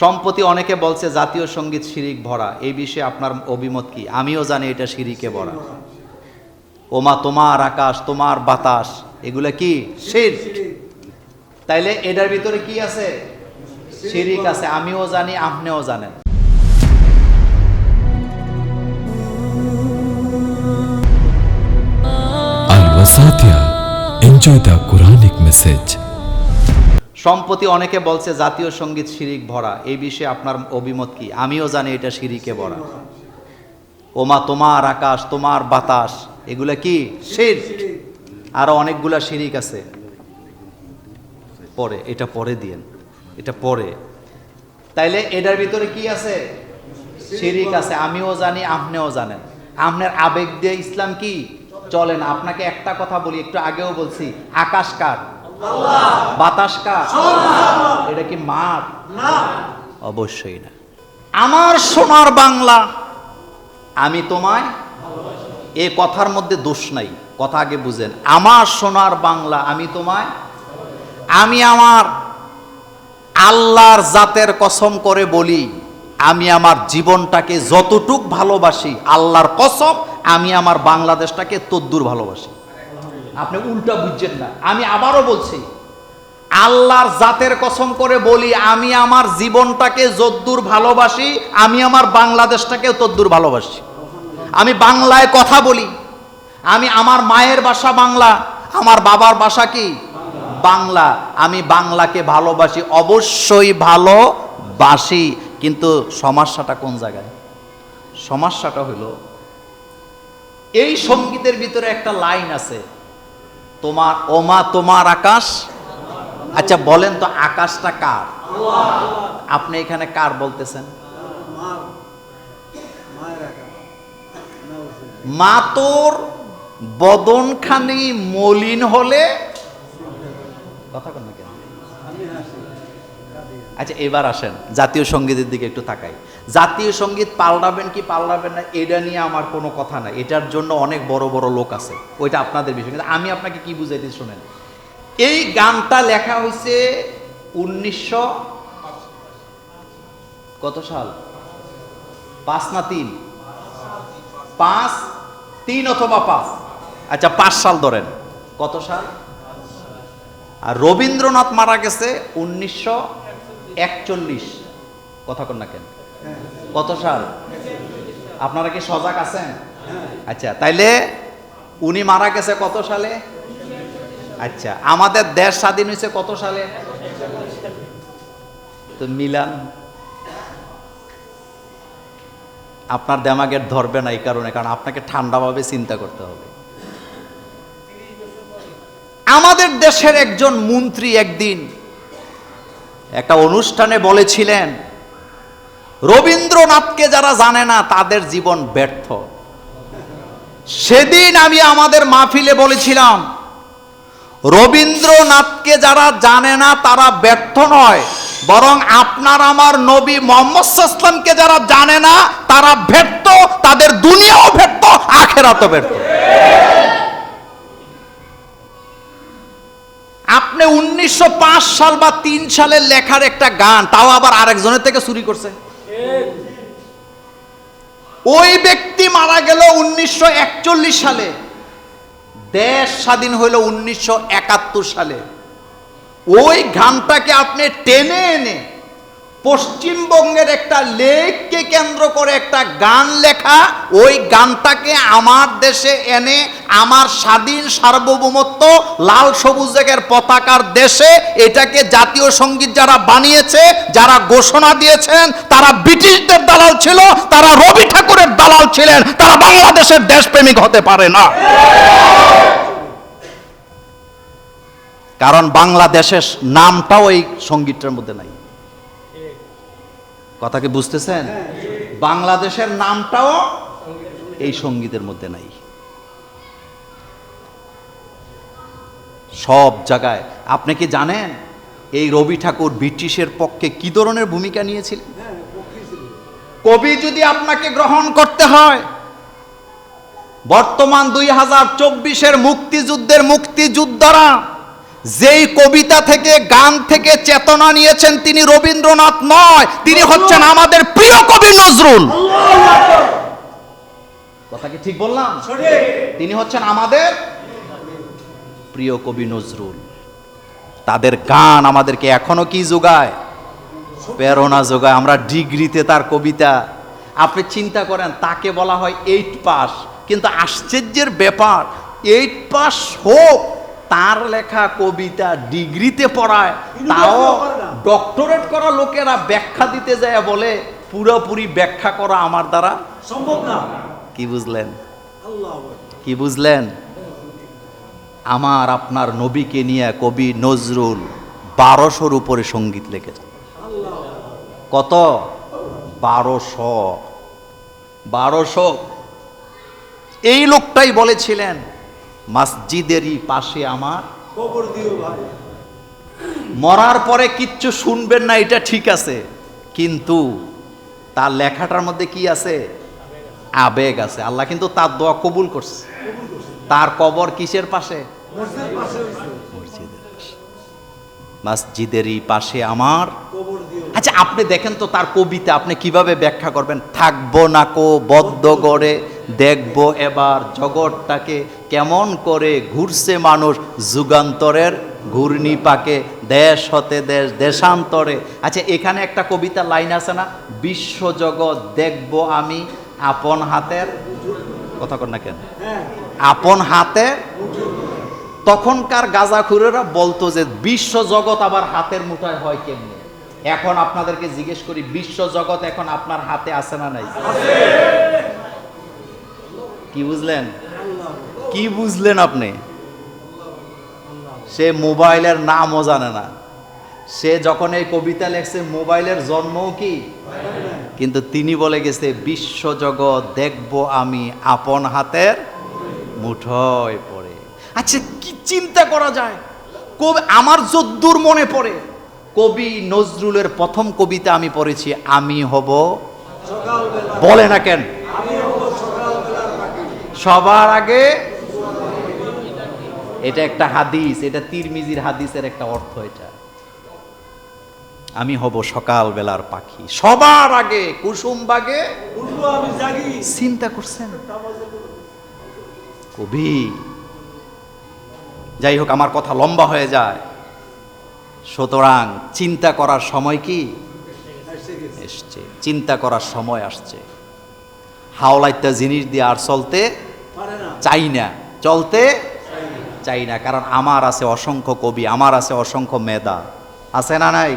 সম্প্রতি অনেকে বলছে জাতীয় সংগীত শিরিক ভরা। এই বিষয়ে আপনার অভিমত কি? আমিও জানি এটা শিরিকে ভরা। ওমা তোমার আকাশ, তোমার বাতাস, এগুলা কি? শির তাইলে এটার ভিতরে কি আছে? শিরিক আছে। আমিও জানি, আপনিও জানেন. Enjoy the Quranic message. সম্প্রতি অনেকে বলছে জাতীয় সংগীত শিরিক ভরা। এই বিষয়ে আপনার অভিমত কি? আমিও জানি এটা শিরিকে ভরা। ওমা তোমার আকাশ, তোমার বাতাস, এগুলা কি? শির আরও অনেকগুলা শিরিক আছে। পরে, এটা পরে দিয়েন। এটা পরে। তাইলে এটার ভিতরে কি আছে? শিরিক আছে। আমিও জানি, আপনিও জানেন। আপনার আবেগ দিয়ে ইসলাম কি? চলেন আপনাকে একটা কথা বলি, একটু আগেও বলছি। আকাশ কার? বাতাস কার? এটা কি মাঠ? অবশ্যই না। আমার সোনার বাংলা আমি তোমায় এ কথার মধ্যে দোষ নাই কথা আগে বুঝেন। আমার সোনার বাংলা আমি তোমায় আমি আমার আল্লাহর জাতের কসম করে বলি আমি আমার জীবনটাকে যতটুক ভালোবাসি আল্লাহর কসম আমি আমার বাংলাদেশটাকে তদ্দুর ভালোবাসি। আপনি উল্টা বুঝছেন না। আমি আবারও বলছি, আল্লাহর জাতের কসম করে বলি, আমি আমার জীবনটাকে যদ্দুর ভালোবাসি, আমি আমার বাংলাদেশটাকে তদ্দুর ভালোবাসি। আমি বাংলায় কথা বলি, আমি আমার মায়ের ভাষা বাংলা, আমার বাবার ভাষা কি? বাংলা। আমি বাংলাকে ভালোবাসি, অবশ্যই ভালোবাসি, কিন্তু সমস্যাটা কোন জায়গায়? সমস্যাটা হলো, এই সঙ্গীতের ভিতরে একটা লাইন আছে তোমার ওমা তোমার আকাশ? আচ্ছা বলেন তো আকাশটা কার? আপনি এখানে কার বলতেছেন? মা তোর বদনখানি মলিন হলে কথা কন? আচ্ছা এবার আসেন, জাতীয় সঙ্গীতের দিকে একটু তাকাই। জাতীয় সংগীত পাল্টাবেন কি পাল্টাবেন না, এটা নিয়ে আমার কোনো কথা নাই। এটার জন্য অনেক বড় বড় লোক আছে, ওইটা আপনাদের বিষয়। কিন্তু আমি আপনাকে কি বুঝাইতে শোনেন? এই গানটা লেখা হয়েছে উনিশশো কত সাল? পাঁচ না তিন? পাঁচ, তিন অথবা পাঁচ। আচ্ছা পাঁচ সাল ধরেন। কত সাল? আর রবীন্দ্রনাথ মারা গেছে উনিশশো একচল্লিশ। কথা কন না কেন? কত সাল? আপনারা কি সজাগ আছেন? আচ্ছা তাইলে উনি মারা গেছে কত সালে? আচ্ছা আমাদের দেশ স্বাধীন হয়েছে কত সালে? তো মিলান, আপনার দেমাগের ধরবে না এই কারণে, কারণ আপনাকে ঠান্ডাভাবে চিন্তা করতে হবে। আমাদের দেশের একজন মন্ত্রী একদিন একটা অনুষ্ঠানে বলেছিলেন, রবীন্দ্রনাথকে যারা জানে না, তাদের জীবন ব্যর্থ। সেদিন আমি আমাদের মাহফিলে বলেছিলাম, রবীন্দ্রনাথকে যারা জানে না, তারা ব্যর্থ নয়। বরং আপনার আমার নবী মোহাম্মদ ইসলামকে যারা জানে না, তারা ব্যর্থ। তাদের দুনিয়াও ব্যর্থ, আখেরাতও ব্যর্থ। উনিশশো সাল বা তিন সালের লেখার একটা গান, তাও আবার আরেকজনের থেকে চুরি করছে। ওই ব্যক্তি মারা গেল উনিশশো একচল্লিশ সালে। দেশ স্বাধীন হইল উনিশশো সালে। ওই গানটাকে আপনি টেনে এনে পশ্চিমবঙ্গের একটা লেককে কেন্দ্র করে একটা গান লেখা, ওই গানটাকে আমার দেশে এনে আমার স্বাধীন সার্বভৌমত্ব লাল সবুজ জায়গার পতাকার দেশে এটাকে জাতীয় সংগীত যারা বানিয়েছে, যারা ঘোষণা দিয়েছেন, তারা ব্রিটিশদের দালাল ছিল, তারা রবি ঠাকুরের দালাল ছিলেন, তারা বাংলাদেশের দেশপ্রেমিক হতে পারে না। কারণ বাংলাদেশের নামটাও এই সঙ্গীতটার মধ্যে নাই। কথা কি বুঝতেছেন? বাংলাদেশের নামটাও এই সঙ্গীতের মধ্যে নাই। সব জায়গায়। আপনি কি জানেন এই রবি ঠাকুর ব্রিটিশের পক্ষে কি ধরনের ভূমিকা নিয়েছিলেন? কবি যদি আপনাকে গ্রহণ করতে হয়, বর্তমান দুই হাজার চব্বিশের মুক্তিযুদ্ধের মুক্তিযোদ্ধারা যেই কবিতা থেকে গান থেকে চেতনা নিয়েছেন তিনি রবীন্দ্রনাথ নয় তিনি হচ্ছেন আমাদের প্রিয় কবি নজরুল। কথা কি ঠিক বললাম? তিনি হচ্ছেন আমাদের প্রিয় কবি নজরুল। তাদের গান আমাদেরকে এখনও কি যোগায়? প্রেরণা যোগায়। আমরা ডিগ্রিতে তার কবিতা। আপনি চিন্তা করেন তাকে বলা হয় এইট পাস কিন্তু আশ্চর্যের ব্যাপার এইট পাস হোক তার লেখা কবিতা ডিগ্রিতে পড়ায় তাও ডক্টরেট করা লোকেরা ব্যাখ্যা দিতে যায় বলে পুরোপুরি ব্যাখ্যা করা আমার দ্বারা সম্ভব না। কি বুঝলেন? কি বুঝলেন? আমার আপনার নবীকে নিয়ে কবি নজরুল বারোশোর উপরে সংগীত লিখেছে কত? বারোশো। বারোশো। এই লোকটাই বলেছিলেন মসজিদেরই পাশে আমার কবর দিও ভাই। মরার পরে কিচ্ছু শুনবেন না এটা ঠিক আছে। কিন্তু তার লেখাটার মধ্যে কি আছে? আবেগ আছে। আল্লাহ কিন্তু তার দোয়া কবুল করছে। তার কবর কিসের পাশে? মসজিদের পাশে মসজিদেরই পাশে আমার আচ্ছা আপনি দেখেন তো তার কবিতা আপনি কীভাবে ব্যাখ্যা করবেন? থাকব না কো বদ্ধ গড়ে দেখব এবার জগৎটাকে কেমন করে ঘুরছে মানুষ যুগান্তরের ঘূর্ণি পাকে, দেশ হতে দেশ, দেশান্তরে। আচ্ছা এখানে একটা কবিতা লাইন আছে না? বিশ্বজগৎ দেখব আমি আপন হাতের কথা কর না কেন? আপন হাতে তখনকার গাজাখুরেরা বলতো যে বিশ্ব জগৎ আবার হাতের মুঠায় হয় কেমনে? এখন আপনাদেরকে জিজ্ঞেস করি বিশ্ব জগৎ এখন আপনার হাতে আছে না নাই? কি বুঝলেন? কি বুঝলেন আপনি? সে মোবাইলের নামও জানে না। সে যখন এই কবিতা লেখছে, মোবাইলের জন্মও কি? কিন্তু তিনি বলে গেছে, বিশ্বজগৎ দেখব আমি আপন হাতের মুঠোয় পড়ে। আচ্ছা কি চিন্তা করা যায়? কবি, আমার যদ্দূর মনে পড়ে। কবি নজরুলের প্রথম কবিতা আমি পড়েছি, আমি হব বলে না কেন আমি হব সকালবেলার পাখি সবার আগে এটা একটা হাদিস, এটা তিরমিজির হাদিসের একটা অর্থ এটা। আমি হব সকাল বেলার পাখি। সবার আগে কুসুম বাগে চিন্তা করছেন? কবি, যাই হোক, আমার কথা লম্বা হয়ে যায়। সুতরাং চিন্তা করার সময় কি? এসে এসছে। চিন্তা করার সময় আসছে। হাওলাইত্যা জিনিস দিয়ে আর চলতে চাই না। চলতে চাই না। কারণ আমার আছে অসংখ্য কবি আমার আছে অসংখ্য মেধা। আছে না নাই?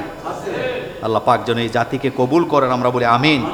আল্লাহ পাক যেন এই জাতিকে কবুল করেন আমরা বলি আমিন।